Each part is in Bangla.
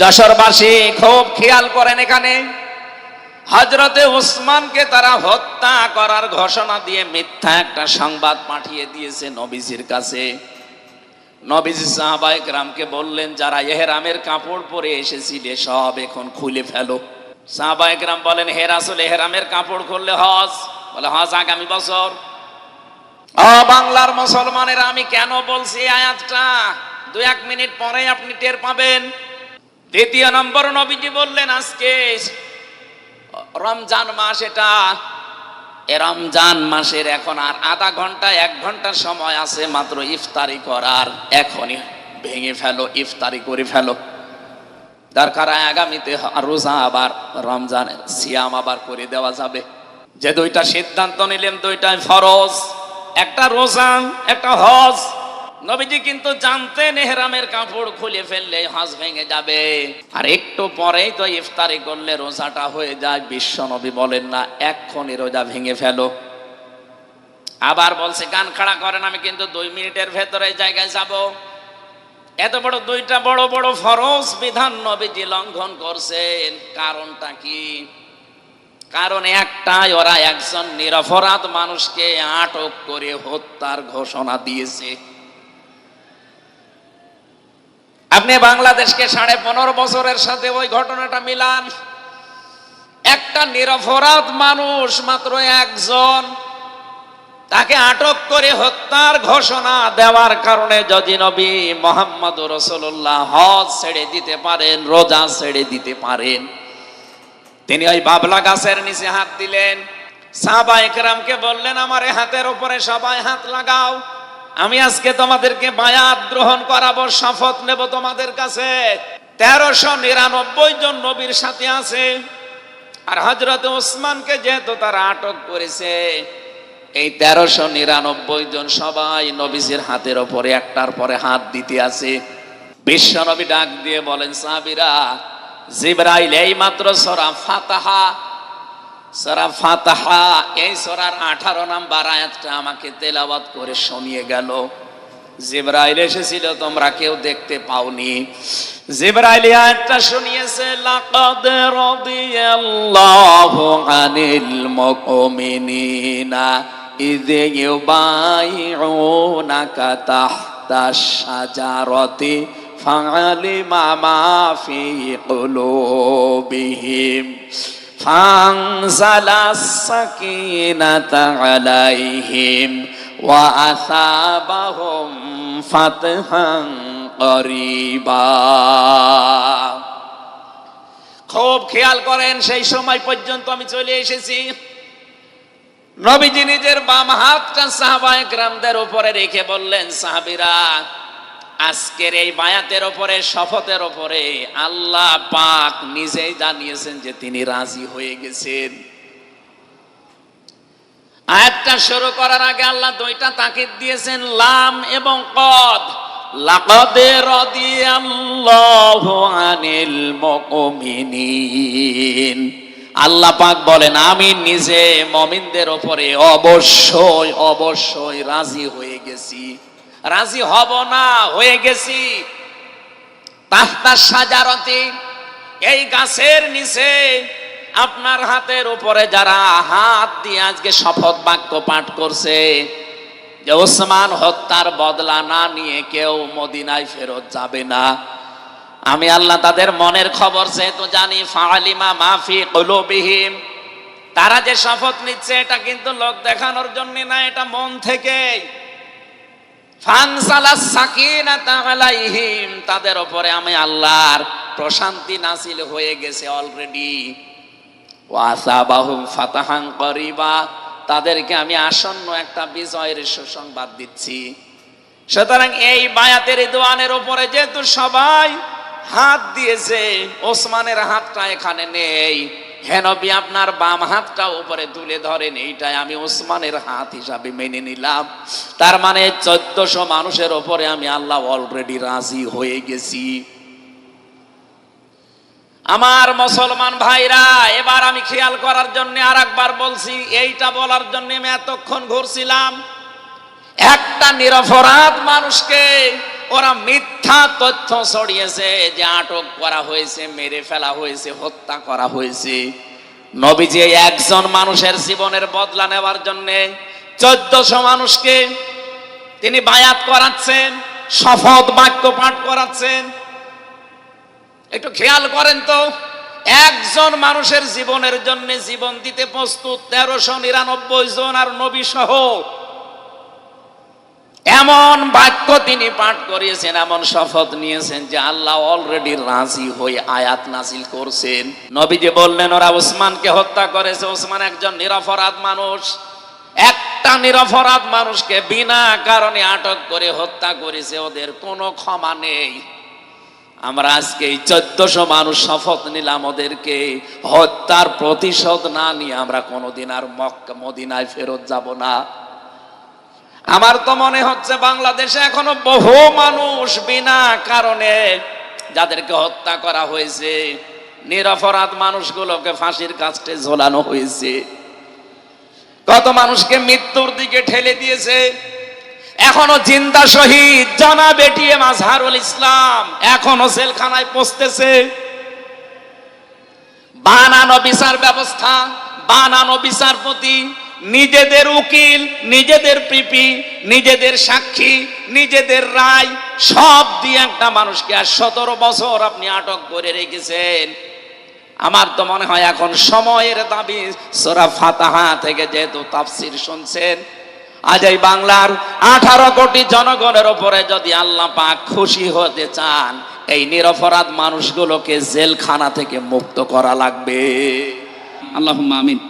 যশোরবাসী খুব খেয়াল করেন এখানে। হজরতে উসমানকে তারা হত্যা করার ঘোষণা দিয়ে মিথ্যা একটা সংবাদ পাঠিয়ে দিয়েছে নবীজির কাছে। নবীজি সাহাবাহিক রামকে বললেন, যারা এহেরামের কাপড় পরে এসেছিলে, সব এখন খুলে ফেলো। সাহাবাহিক রাম বলেন, হে রাসুল, এহেরামের কাপড় খুললে হজ? বলে, হজ আগামী বছর। বাংলার মুসলমানেরা, আমি কেন বলছি আয়াতটা? দু এক মিনিট পরে আপনি টের পাবেন। দ্বিতীয় নম্বর নবীজি বললেন, আজকে রমজান মাস এটা। এ রমজান মাসের এখন আর আধা ঘণ্টা, এক ঘণ্টার সময় আছে মাত্র ইফতারি করার। এখনই ভেঙে ফেলো, ইফতারি করে ফেলো। দরকার আগামীতে রোজা আবার রমজানের সিয়াম আবার করে দেওয়া যাবে। যে দুইটা সিদ্ধান্ত নিলেন, দুইটাই ফরজ। একটা রোজা, একটা হজ। নবীজি কিন্তু জানতেন এহরামের কাপড় খুলে ফেললে, হাঁস ভেঙে যাবে। আর একটু পরেই তো ইফতারি করলে রোজাটা হয়ে যায়। বিশ্ব নবী বলেন না এক্ষণই রোজা ভেঙে ফেলো। আবার বলছে, গান খাড়া করেন, আমি কিন্তু দুই মিনিটের ভেতরে জায়গায় যাব। এত বড় দুইটা বড় বড় ফরজ বিধান নবীজি লঙ্ঘন করছেন। কারণটা কি? কারণ একটাই, ওরা একজন নিরপরাধ মানুষকে আটক করে হত্যার ঘোষণা দিয়েছে। আপনি বাংলাদেশকে সাড়ে পনেরো বছরের সাথে ওই ঘটনাটা মিলান। একটা নিরপরাধ মানুষ, মাত্র একজন, তাকে আটক করে হত্যার ঘোষণা দেওয়ার কারণে যদি নবী মোহাম্মদ রসুল্লাহ হজ ছেড়ে দিতে পারেন, রোজা ছেড়ে দিতে পারেন, তিনি ওই বাবলা গাছের নিচে হাত দিলেন। সাহাবা একরামকে বললেন, আমার হাতের উপরে সবাই হাত লাগাও। আমি আজকে তোমাদেরকে বায়াত গ্রহণ করাবো, শপথ নেব তোমাদের কাছে। তেরোশো নিরানব্বই জন নবীর সাথে আছে। আর হজরত ওসমানকে যেহেতু তারা আটক করেছে, এই তেরোশো নিরানব্বই জন সবাই নবীজির হাতের ওপরে একটার পরে হাত দিতে আছে। বিশ্ব নবী ডাক দিয়ে বলেন সাবিরা জিব্রাইল এই মাত্র সরা ফাতাহা সরা ফাতাহা, এই সরার আঠারো নাম্বার আয়াতটা আমাকে তেলাবাদ করে শুনিয়ে গেল। জিব্রাইল এসেছিল, তোমরা কেউ দেখতে পাওনি। জিব্রাইল আয়াতটা শুনিয়েছে, লাকাদ রাদিয়াল্লাহু আনিল মুমিনিনা ইয ইউবাইউনাকা তাহতা শাজারাতি ফাআলিমা মা ফি কুলুবিহিম। فانزل السكينة عليهم وأثابهم فتحا قريبا খুব খেয়াল করেন সেই সময় পর্যন্ত আমি চলে এসেছি নবীজি নিজের বাম হাতটা সাহাবা একরামদের উপরে রেখে বললেন সাহাবিরা আজকের এই বায়াতের ওপরে, শপথের ওপরে আল্লাহ পাক নিজেই জানিয়েছেন যে তিনি রাজি হয়ে গেছেন। আয়াতটা শুরু করার আগে আল্লাহ দুইটা তাকিদ দিয়েছেন, লাম এবং কদ। লাকদ রাদিয়াল্লাহু আনিল মুমিনিন। আল্লাহ পাক বলেন, আমি নিজে মমিনদের ওপরে অবশ্যই অবশ্যই রাজি হয়ে গেছি। রাজি হব না, হয়ে গেছি। তাহতা সাজারতি এই গাছের নিচে আপনার হাতের উপরে যারা হাত দিয়ে আজকে শপথ বাক্য পাঠ করছে, যে ওসমান হত্যার বদলা না নিয়ে কেউ মদিনায় ফেরত যাবে না। আমি আল্লাহ তাদের মনের খবর যেহেতু জানি ফালিমা মাফি কলবিহীন তারা যে শপথ নিচ্ছে, এটা কিন্তু লোক দেখানোর জন্য না, এটা মন থেকেই। তাদের ওপরে আমি আল্লাহর প্রশান্তি নাসিল হয়ে গেছে অলরেডি ফাতাহান করিবা, তাদেরকে আমি আসন্ন একটা বিজয়ের সুসংবাদ দিচ্ছি। সুতরাং এই বায়াতের দোয়ানের উপরে যেহেতু সবাই হাত দিয়েছে, ওসমানের হাতটা এখানে নেই। হেনবি আপনার বাম হাতটা উপরে তুলে ধরেন, এইটাই আমি ওসমানের হাত হিসাবে মেনে নিলাম। তার মানে চোদ্দশো মানুষের ওপরে আমি আল্লাহ অলরেডি রাজি হয়ে গেছি। আমার মুসলমান ভাইরা, এবার আমি খেয়াল করার জন্য আর একবার বলছি, এইটা বলার জন্য আমি এতক্ষণ ঘুরছিলাম। একটা নিরপরাধ মানুষকে ওরা মিথ্যা মিথ্যা তথ্য ছড়িয়েছে যে আটক করা হয়েছে, মেরে ফেলা হয়েছে, হত্যা করা হয়েছে। নবীজি একজন মানুষের জীবনের বদলা নেওয়ার জন্য চোদ্দশো মানুষকে তিনি বায়াত করাচ্ছেন, শপথ বাক্য পাঠ করাচ্ছেন। একটু খেয়াল করেন তো, একজন মানুষের জীবনের জন্য জীবন দিতে প্রস্তুত তেরোশো নিরানব্বই জন আর নবী সহ এমন বাক্য তিনি পাঠ করিয়েছেন, এমন শপথ নিয়েছেন যে আল্লাহ অলরেডি রাজি হয়ে আয়াত নাজিল করছেন। নবীজি বললেন, ওরা ওসমানকে হত্যা করেছে ওসমান একজন নিরপরাধ মানুষ। একটা নিরপরাধ মানুষকে বিনা কারণে আটক করে হত্যা করেছে, ওদের কোনো ক্ষমা নেই। আমরা আজকে এই চোদ্দশো মানুষ শপথ নিলাম ওদেরকে, হত্যার প্রতিশোধ না নিয়ে আমরা কোনোদিন আর মক্কা, মদিনায় ফেরত যাব না। আমার তো মনে হচ্ছে বাংলাদেশে এখনও বহু মানুষ বিনা কারণে যাদেরকে হত্যা করা হয়েছে, নিরপরাধ মানুষগুলোকে ফাঁসির কাছে ঝোলানো হয়েছে। কত মানুষকে মৃত্যুর দিকে ঠেলে দিয়েছে। এখনও জিন্দা শহীদ জানা বেটিয়ে মাজহারুল ইসলাম এখনও জেলখানায় পৌঁছতেছে। বানানো বিচার ব্যবস্থা, বানানো বিচারপতি নিজেদের উকিল, নিজেদের পিপি, নিজেদের সাক্ষী, নিজেদের রায়, সব দিয়ে একটা মানুষকে আর সতেরো বছর আপনি আটক করে রেখেছেন। আমার তো মনে হয় এখন সময়ের দাবি, সোরা ফাতাহা থেকে যেহেতু তাফসির শুনছেন, আজ এই বাংলার আঠারো কোটি জনগণের ওপরে যদি আল্লাহ পাক খুশি হতে চান, এই নিরপরাধ মানুষগুলোকে জেলখানা থেকে মুক্ত করা লাগবে। আল্লাহ আমিন।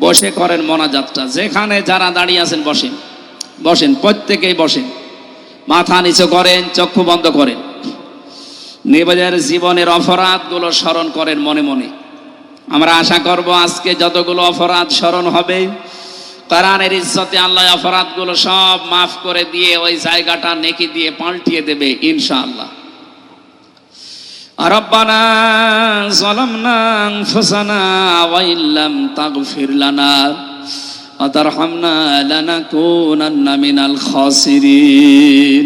বসে করেন মনাজাতটা। যেখানে যারা দাঁড়িয়ে আছেন বসেন। বসেন, প্রত্যেকেই বসেন। মাথা নিচু করেন, চক্ষু বন্ধ করেন। নিজের জীবনের অপরাধগুলো স্মরণ করেন মনে মনে। আমরা আশা করব আজকে যতগুলো অপরাধ স্মরণ হবে, কোরআনের ইজ্জতে আল্লাহ অপরাধগুলো সব মাফ করে দিয়ে ওই জায়গাটা নেকি দিয়ে পাল্টিয়ে দেবে, ইনশাআল্লাহ। ربنا ظلمنا أنفسنا وإن لم تغفر لنا وترحمنا لنكونن من الخاسرين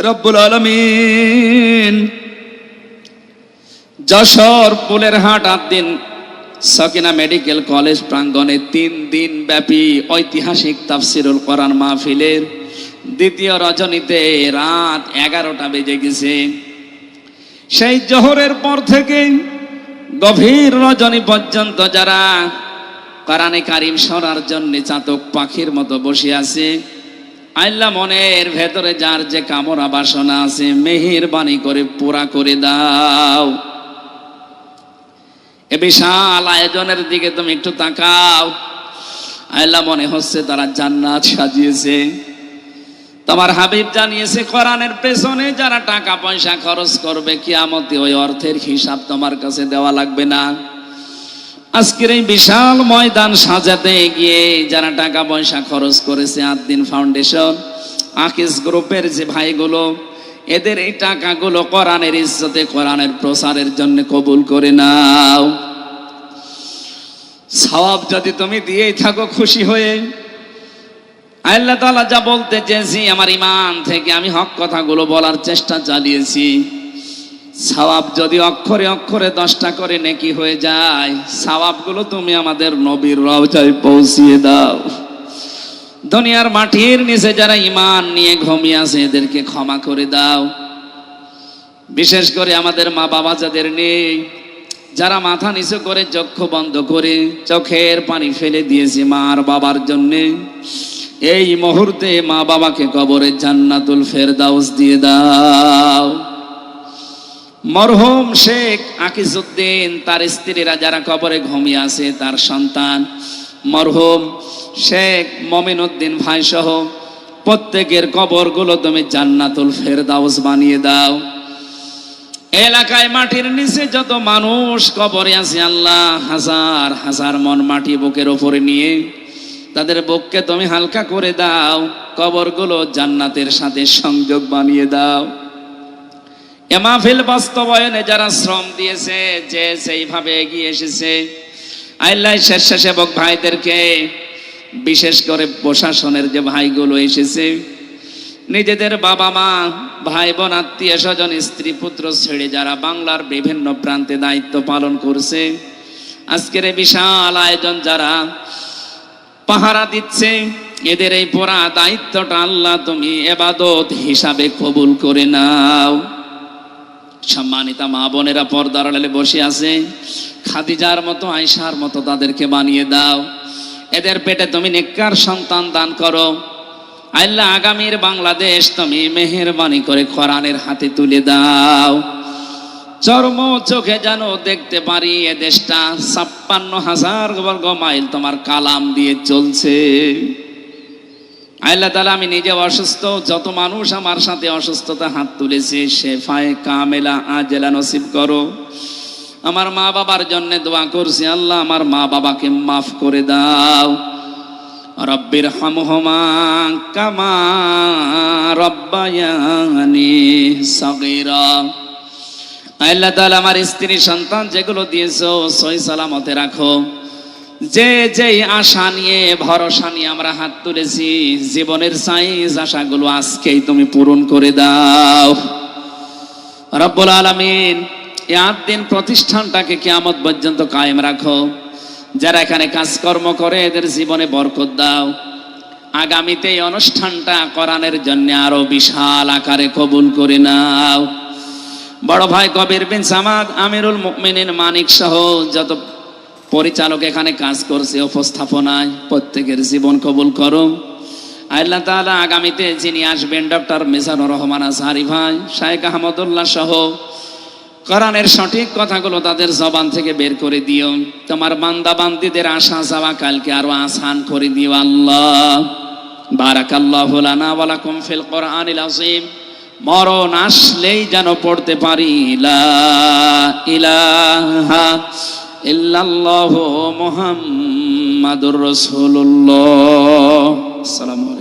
رب العالمين যশোর পুলের হাট আট দিন সকিনা মেডিকেল কলেজ প্রাঙ্গণে তিন দিন ব্যাপী ঐতিহাসিক তাফসিরুল কোরআন মাহফিলের দ্বিতীয় রজনীতে রাত এগারোটা বেজে গেছে সেই জহরের পর থেকে গভীর রজনী পর্যন্ত যারা কোরআনে কারিম সরার জন্য চাতক পাখির মতো বসে আছে, আল্লাহ মনের ভেতরে যার যে কামরা বাসনা আছে মেহের বাণী করে পুরা করে দাও। এ বিশাল আয়োজনের দিকে তুমি একটু তাকাও। আল্লাহ মনে হচ্ছে তারা জান্নাত সাজিয়েছে। তোমার হাবিব জানিয়েছে, কোরআনের পেছনে যারা টাকা পয়সা খরচ করবে, কিয়ামতে ওই অর্থের হিসাব তোমার কাছে দেওয়া লাগবে না। আজকের এই বিশাল ময়দান সাজাতে গিয়ে যারা টাকা পয়সা খরচ করেছে, আদিন ফাউন্ডেশন, আকিস গ্রুপের যে ভাইগুলো, এদের এই টাকাগুলো কোরআনের ইজ্জতে, কোরআনের প্রসারের জন্য কবুল করে নাও। সওয়াব যদি তুমি দিয়েই থাকো খুশি হয়ে। আল্লাহ তাআলা যা বলতে চেয়েছি আমার ইমান থেকে আমি হক কথাগুলো বলার চেষ্টা চালিয়েছি। সওয়াব যদি অক্ষরে অক্ষরে দশটা করে নেকি হয়ে যায়, সওয়াবগুলো তুমি আমাদের নবীর রওজায় পৌঁছিয়ে দাও। দুনিয়ার মাটির নিচে যারা ইমান নিয়ে ঘুমিয়ে আছে, এদেরকে ক্ষমা করে দাও। বিশেষ করে আমাদের মা বাবা যাদের নেই, যারা মাথা নিচু করে চক্ষু বন্ধ করে চোখের পানি ফেলে দিয়েছে মা আর বাবার জন্যে। এই মুহূর্তে মা বাবাকে কবরে জান্নাতুল ফেরদাউস দিয়ে দাও। মরহুম শেখ আকিজউদ্দিন, তার স্ত্রীরা যারা কবরে ঘুমিয়ে আছে, তার সন্তান মরহুম শেখ মমিন উদ্দিন ভাই সহ প্রত্যেকের কবরগুলো তুমি জান্নাতুল ফেরদাউস বানিয়ে দাও। এলাকায় মাটির নিচে যত মানুষ কবরে আছে, আল্লাহ হাজার হাজার মন মাটি বুকের ওপরে নিয়ে তাদের বুককে তুমি হালকা করে দাও, কবরগুলো জান্নাতের সাথে সংযোগ বানিয়ে দাও। এ মাহফিল বাস্তবায়নে যারা শ্রম দিয়েছে, যে সেইভাবে এগিয়ে এসেছে, আল্লাহ স্বেচ্ছাসেবক ভাইদেরকে, বিশেষ করে প্রশাসনের যে ভাইগুলো এসেছে, নিজেদের বাবা মা, ভাই বোন, আত্মীয় স্বজন, স্ত্রী, পুত্র ছেড়ে যারা বাংলার বিভিন্ন প্রান্তে দায়িত্ব পালন করছে, আজকের বিশাল আয়োজন যারা পাহারা দিচ্ছে। এদের এই পুরা দায়িত্বটা আল্লাহ তুমি এবাদত হিসাবে কবুল করে নাও। সম্মানিতা মা বোনেরা পর্দার আড়ালে বসে আছে। খাদিজার মতো আয়সার মতো তাদেরকে বানিয়ে দাও। এদের পেটে তুমি নেককার সন্তান দান করো। আল্লাহ আগামীর বাংলাদেশ তুমি মেহেরবানি করে কোরআনের হাতে তুলে দাও। চর্ম চোখে যেন দেখতে পারি এ দেশটা। ছাপ্পান্ন হাজার বর্গ মাইল তোমার কালাম দিয়ে চলছে। আল্লাহ তালা আমি নিজে অসুস্থ, যত মানুষ আমার সাথে অসুস্থতা হাত তুলেছে সে ফায়ে কামেলা আজেলা নসিব করো। আমার মা বাবার জন্য দোয়া করছি, আল্লাহ আমার মা বাবাকে মাফ করে দাও। রব্বির হামহমা কামা রব্বায়ানি সগীরা। আল্লাহ তাআলা, আমার স্ত্রী, সন্তান যেগুলো দিয়েছ, সই সালামতে রাখো। যে যেই আশা নিয়ে, ভরসা নিয়ে আমরা হাত তুলেছি, জীবনের সাইজ আশাগুলো আজকেই তুমি পূরণ করে দাও। রব্বুল আলামিন, এই আট দিন প্রতিষ্ঠানটাকে কিয়ামত পর্যন্ত কায়েম রাখো। যারা এখানে কাজকর্ম করে, এদের জীবনে বরকত দাও। আগামীতে এই অনুষ্ঠানটা করানোর জন্য আরও বিশাল আকারে কবুল করে নাও। বড় ভাই কবির বিন সামাদ, আমিরুল মুমিনিন মানিক সহ যত পরিচালক এখানে কাজ করছে, উপস্থাপনায় প্রত্যেকের জীবন কবুল করো আল্লাহ তাআলা আগামীতে যিনি আসবেন, ডক্টর মিজানুর রহমান আজহারি ভাই, শায়েখ আহমদুল্লাহ সহ, কোরআনের সঠিক কথাগুলো তাদের জবান থেকে বের করে দিও। তোমার বান্দা বান্দিদের আশা যাওয়া কালকে আরও আসান করে দিও আল্লাহ। বারাকাল্লাহু লানা ওয়া লাকুম ফিল কোরআনিল আযীম। মরণ আসলেই যেন পড়তে পারি। ইলাহা ইল্লাল্লাহ মুহাম্মাদুর রাসূলুল্লাহ। আসসালামু